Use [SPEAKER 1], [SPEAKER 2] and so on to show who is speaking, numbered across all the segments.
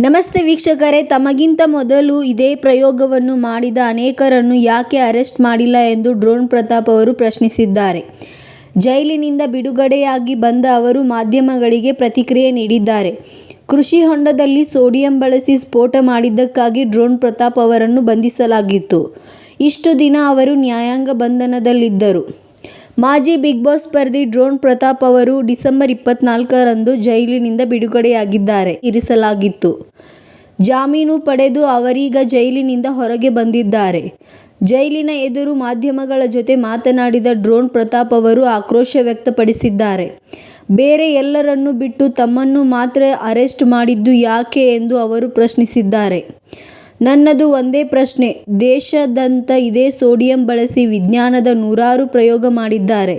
[SPEAKER 1] ನಮಸ್ತೆ ವೀಕ್ಷಕರೇ, ತಮಗಿಂತ ಮೊದಲು ಇದೇ ಪ್ರಯೋಗವನ್ನು ಮಾಡಿದ ಅನೇಕರನ್ನು ಯಾಕೆ ಅರೆಸ್ಟ್ ಮಾಡಿಲ್ಲ ಎಂದು ಡ್ರೋನ್ ಪ್ರತಾಪ್ ಅವರು ಪ್ರಶ್ನಿಸಿದ್ದಾರೆ. ಜೈಲಿನಿಂದ ಬಿಡುಗಡೆಯಾಗಿ ಬಂದ ಅವರು ಮಾಧ್ಯಮಗಳಿಗೆ ಪ್ರತಿಕ್ರಿಯೆ ನೀಡಿದ್ದಾರೆ. ಕೃಷಿ ಹೊಂಡದಲ್ಲಿ ಸೋಡಿಯಂ ಬಳಸಿ ಸ್ಫೋಟ ಮಾಡಿದ್ದಕ್ಕಾಗಿ ಡ್ರೋನ್ ಪ್ರತಾಪ್ ಅವರನ್ನು ಬಂಧಿಸಲಾಗಿತ್ತು. ಇಷ್ಟು ದಿನ ಅವರು ನ್ಯಾಯಾಂಗ ಬಂಧನದಲ್ಲಿದ್ದರು. ಮಾಜಿ ಬಿಗ್ ಬಾಸ್ ಸ್ಪರ್ಧಿ ಡ್ರೋನ್ ಪ್ರತಾಪ್ ಅವರು ಡಿಸೆಂಬರ್ ಇಪ್ಪತ್ನಾಲ್ಕರಂದು ಜೈಲಿನಿಂದ ಬಿಡುಗಡೆಯಾಗಿದ್ದಾರೆ, ಇರಿಸಲಾಗಿತ್ತು. ಜಾಮೀನು ಪಡೆದು ಅವರೀಗ ಜೈಲಿನಿಂದ ಹೊರಗೆ ಬಂದಿದ್ದಾರೆ. ಜೈಲಿನ ಎದುರು ಮಾಧ್ಯಮಗಳ ಜೊತೆ ಮಾತನಾಡಿದ ಡ್ರೋನ್ ಪ್ರತಾಪ್ ಅವರು ಆಕ್ರೋಶ ವ್ಯಕ್ತಪಡಿಸಿದ್ದಾರೆ. ಬೇರೆ ಎಲ್ಲರನ್ನು ಬಿಟ್ಟು ತಮ್ಮನ್ನು ಮಾತ್ರ ಅರೆಸ್ಟ್ ಮಾಡಿದ್ದು ಯಾಕೆ ಎಂದು ಅವರು ಪ್ರಶ್ನಿಸಿದ್ದಾರೆ. ನನ್ನದು ಒಂದೇ ಪ್ರಶ್ನೆ. ದೇಶದಂತ ಇದೇ ಸೋಡಿಯಂ ಬಳಸಿ ವಿಜ್ಞಾನದ ನೂರಾರು ಪ್ರಯೋಗ ಮಾಡಿದ್ದಾರೆ.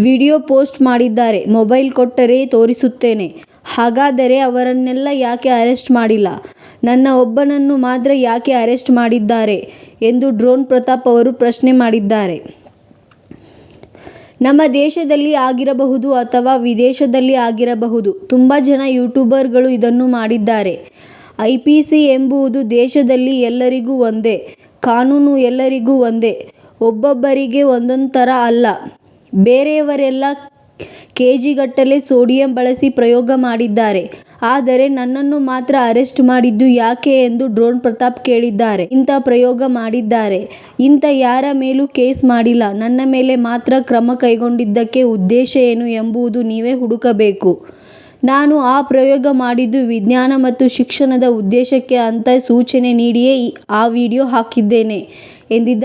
[SPEAKER 1] ವಿಡಿಯೋ ಪೋಸ್ಟ್ ಮಾಡಿದ್ದಾರೆ. ಮೊಬೈಲ್ ಕೊಟ್ಟರೆ ತೋರಿಸುತ್ತೇನೆ. ಹಾಗಾದರೆ ಅವರನ್ನೆಲ್ಲ ಯಾಕೆ ಅರೆಸ್ಟ್ ಮಾಡಿಲ್ಲ? ನನ್ನ ಒಬ್ಬನನ್ನು ಮಾತ್ರ ಯಾಕೆ ಅರೆಸ್ಟ್ ಮಾಡಿದ್ದಾರೆ? ಎಂದು ಡ್ರೋನ್ ಪ್ರತಾಪ್ ಅವರು ಪ್ರಶ್ನೆ ಮಾಡಿದ್ದಾರೆ. ನಮ್ಮ ದೇಶದಲ್ಲಿ ಆಗಿರಬಹುದು ಅಥವಾ ವಿದೇಶದಲ್ಲಿ ಆಗಿರಬಹುದು. ತುಂಬ ಜನ ಯೂಟ್ಯೂಬರ್ಗಳು ಇದನ್ನು ಮಾಡಿದ್ದಾರೆ. ಐಪಿಸಿ ಎಂಬುದು ದೇಶದಲ್ಲಿ ಎಲ್ಲರಿಗೂ ಒಂದೇ, ಕಾನೂನು ಎಲ್ಲರಿಗೂ ಒಂದೇ, ಒಬ್ಬೊಬ್ಬರಿಗೆ ಒಂದೊಂದು ಥರ ಅಲ್ಲ. ಬೇರೆಯವರೆಲ್ಲ ಕೆಜಿಗಟ್ಟಲೆ ಸೋಡಿಯಂ ಬಳಸಿ ಪ್ರಯೋಗ ಮಾಡಿದ್ದಾರೆ. ಆದರೆ ನನ್ನನ್ನು ಮಾತ್ರ ಅರೆಸ್ಟ್ ಮಾಡಿದ್ದು ಯಾಕೆ ಎಂದು ಡ್ರೋನ್ ಪ್ರತಾಪ್ ಕೇಳಿದ್ದಾರೆ. ಇಂಥ ಪ್ರಯೋಗ ಮಾಡಿದ್ದಾರೆ. ಇಂಥ ಯಾರ ಮೇಲೂ ಕೇಸ್ ಮಾಡಿಲ್ಲ. ನನ್ನ ಮೇಲೆ ಮಾತ್ರ ಕ್ರಮ ಕೈಗೊಂಡಿದ್ದಕ್ಕೆ ಉದ್ದೇಶ ಏನು ಎಂಬುದು ನೀವೇ ಹುಡುಕಬೇಕು. ನಾನು ಆ ಪ್ರಯೋಗ ಮಾಡಿದ್ದು ವಿಜ್ಞಾನ ಮತ್ತು ಶಿಕ್ಷಣದ ಉದ್ದೇಶಕ್ಕೆ ಅಂತ ಸೂಚನೆ ನೀಡಿಯೇ ಆ ವಿಡಿಯೋ ಹಾಕಿದ್ದೇನೆ ಎಂದಿದ್ದಾರೆ